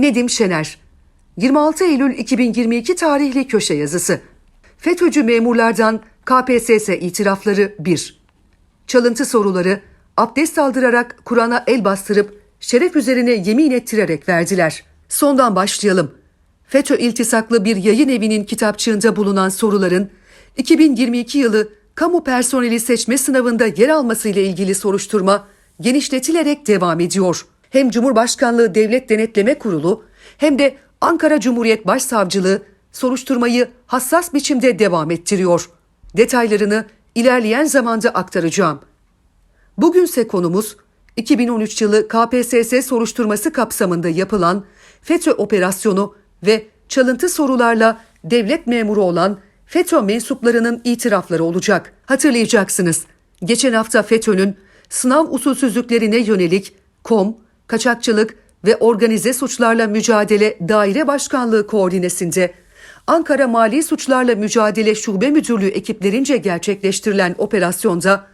Nedim Şener 26 Eylül 2022 tarihli köşe yazısı FETÖ'cü memurlardan KPSS itirafları 1 Çalıntı soruları abdest aldırarak Kur'an'a el bastırıp şeref üzerine yemin ettirerek verdiler. Sondan başlayalım. FETÖ iltisaklı bir yayın evinin kitapçığında bulunan soruların 2022 yılı kamu personeli seçme sınavında yer alması ile ilgili soruşturma genişletilerek devam ediyor. Hem Cumhurbaşkanlığı Devlet Denetleme Kurulu hem de Ankara Cumhuriyet Başsavcılığı soruşturmayı hassas biçimde devam ettiriyor. Detaylarını ilerleyen zamanda aktaracağım. Bugünse konumuz 2013 yılı KPSS soruşturması kapsamında yapılan FETÖ operasyonu ve çalıntı sorularla devlet memuru olan FETÖ mensuplarının itirafları olacak. Hatırlayacaksınız. Geçen hafta FETÖ'nün sınav usulsüzlüklerine yönelik KOM, kaçakçılık ve organize suçlarla mücadele daire başkanlığı koordinesinde Ankara Mali Suçlarla Mücadele Şube Müdürlüğü ekiplerince gerçekleştirilen operasyonda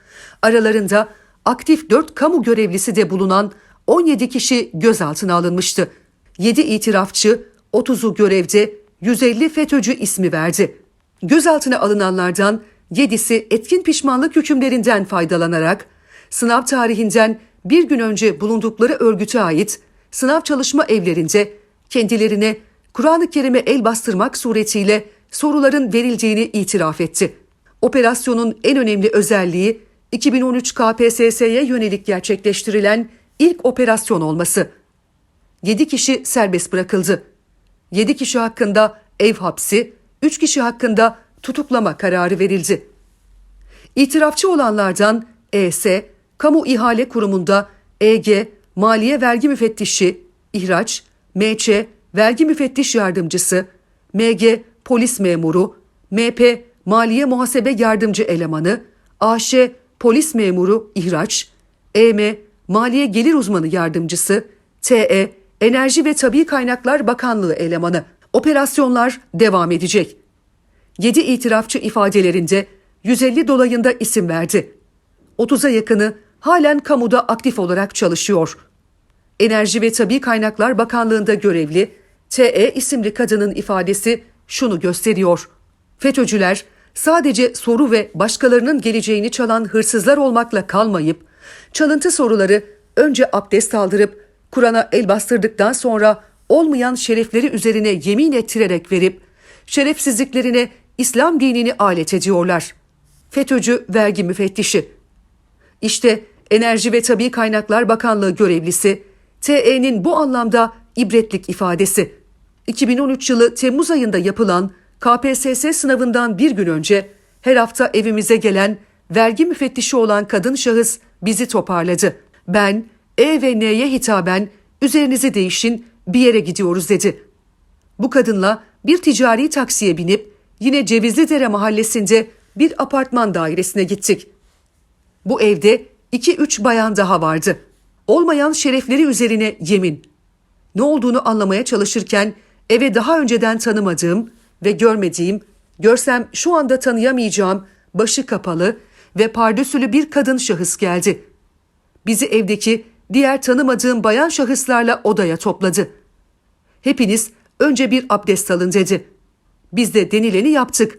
aralarında aktif 4 kamu görevlisi de bulunan 17 kişi gözaltına alınmıştı. 7 itirafçı, 30'u görevde, 150 FETÖ'cü ismi verdi. Gözaltına alınanlardan 7'si etkin pişmanlık hükümlerinden faydalanarak sınav tarihinden bir gün önce bulundukları örgüte ait sınav çalışma evlerinde kendilerine Kur'an-ı Kerim'e el bastırmak suretiyle soruların verildiğini itiraf etti. Operasyonun en önemli özelliği 2013 KPSS'ye yönelik gerçekleştirilen ilk operasyon olması. 7 kişi serbest bırakıldı. 7 kişi hakkında ev hapsi, 3 kişi hakkında tutuklama kararı verildi. İtirafçı olanlardan ES, Kamu İhale Kurumu'nda EG, Maliye Vergi Müfettişi, İhraç, MC, Vergi Müfettiş Yardımcısı, MG, Polis Memuru, MP, Maliye Muhasebe Yardımcı Elemanı, AŞ, Polis Memuru, İhraç, EM, Maliye Gelir Uzmanı Yardımcısı, TE, Enerji ve Tabi Kaynaklar Bakanlığı elemanı. Operasyonlar devam edecek. 7 itirafçı ifadelerinde 150 dolayında isim verdi. 30'a yakını halen kamuda aktif olarak çalışıyor. Enerji ve Tabi Kaynaklar Bakanlığı'nda görevli TE isimli kadının ifadesi şunu gösteriyor. FETÖ'cüler sadece soru ve başkalarının geleceğini çalan hırsızlar olmakla kalmayıp çalıntı soruları önce abdest aldırıp Kur'an'a el bastırdıktan sonra olmayan şerefleri üzerine yemin ettirerek verip şerefsizliklerine İslam dinini alet ediyorlar. FETÖ'cü vergi müfettişi. İşte Enerji ve Tabi Kaynaklar Bakanlığı görevlisi TE'nin bu anlamda ibretlik ifadesi. 2013 yılı Temmuz ayında yapılan KPSS sınavından bir gün önce her hafta evimize gelen vergi müfettişi olan kadın şahıs bizi toparladı. Ben E ve N'ye hitaben üzerinizi değişin bir yere gidiyoruz dedi. Bu kadınla bir ticari taksiye binip yine Cevizlidere mahallesinde bir apartman dairesine gittik. Bu evde 2-3 bayan daha vardı. Olmayan şerefleri üzerine yemin. Ne olduğunu anlamaya çalışırken eve daha önceden tanımadığım ve görmediğim, görsem şu anda tanıyamayacağım başı kapalı ve pardösülü bir kadın şahıs geldi. Bizi evdeki diğer tanımadığım bayan şahıslarla odaya topladı. Hepiniz önce bir abdest alın dedi. Biz de denileni yaptık.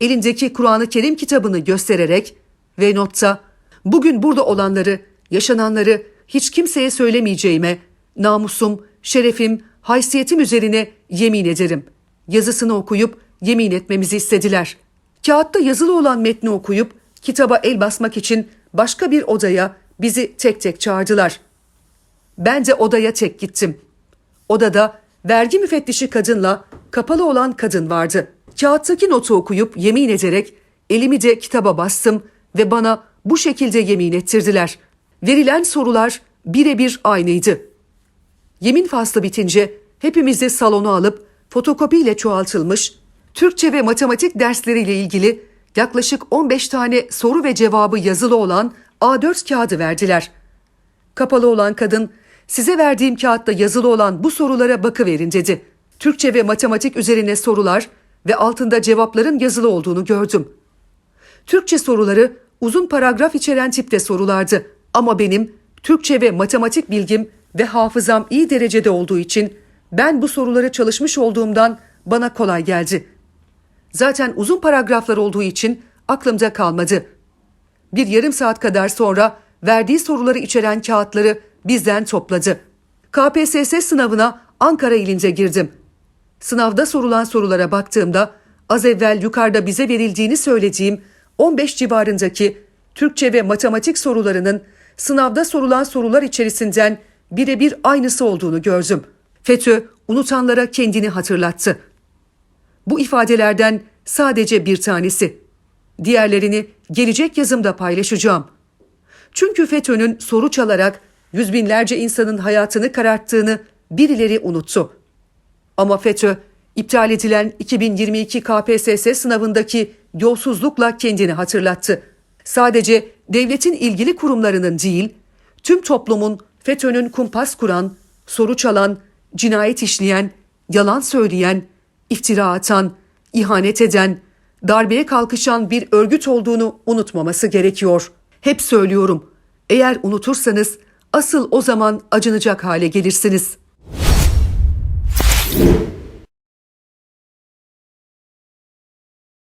Elindeki Kur'an-ı Kerim kitabını göstererek ve notta bugün burada olanları, yaşananları hiç kimseye söylemeyeceğime, namusum, şerefim, haysiyetim üzerine yemin ederim. Yazısını okuyup yemin etmemizi istediler. Kağıtta yazılı olan metni okuyup kitaba el basmak için başka bir odaya bizi tek tek çağırdılar. Ben de odaya tek gittim. Odada vergi müfettişi kadınla kapalı olan kadın vardı. Kağıttaki notu okuyup yemin ederek elimi de kitaba bastım ve bana bu şekilde yemin ettirdiler. Verilen sorular birebir aynıydı. Yemin faslı bitince hepimizi salona alıp fotokopiyle çoğaltılmış Türkçe ve matematik dersleriyle ilgili yaklaşık 15 tane soru ve cevabı yazılı olan A4 kağıdı verdiler. Kapalı olan kadın, size verdiğim kağıtta yazılı olan bu sorulara bakıverin dedi. Türkçe ve matematik üzerine sorular ve altında cevapların yazılı olduğunu gördüm. Türkçe soruları uzun paragraf içeren tipte sorulardı ama benim Türkçe ve matematik bilgim ve hafızam iyi derecede olduğu için Ben bu soruları çalışmış olduğumdan bana kolay geldi. Zaten uzun paragraflar olduğu için aklımda kalmadı. Bir yarım saat kadar sonra verdiği soruları içeren kağıtları bizden topladı. KPSS sınavına Ankara ilince girdim. Sınavda sorulan sorulara baktığımda az evvel yukarıda bize verildiğini söylediğim 15 civarındaki Türkçe ve matematik sorularının sınavda sorulan sorular içerisinden birebir aynısı olduğunu gördüm. FETÖ unutanlara kendini hatırlattı. Bu ifadelerden sadece bir tanesi. Diğerlerini gelecek yazımda paylaşacağım. Çünkü FETÖ'nün soru çalarak yüz binlerce insanın hayatını kararttığını birileri unuttu. Ama FETÖ iptal edilen 2022 KPSS sınavındaki yolsuzlukla kendini hatırlattı. Sadece devletin ilgili kurumlarının değil, tüm toplumun FETÖ'nün kumpas kuran, soru çalan, cinayet işleyen, yalan söyleyen, iftira atan, ihanet eden, darbeye kalkışan bir örgüt olduğunu unutmaması gerekiyor. Hep söylüyorum. Eğer unutursanız asıl o zaman acınacak hale gelirsiniz.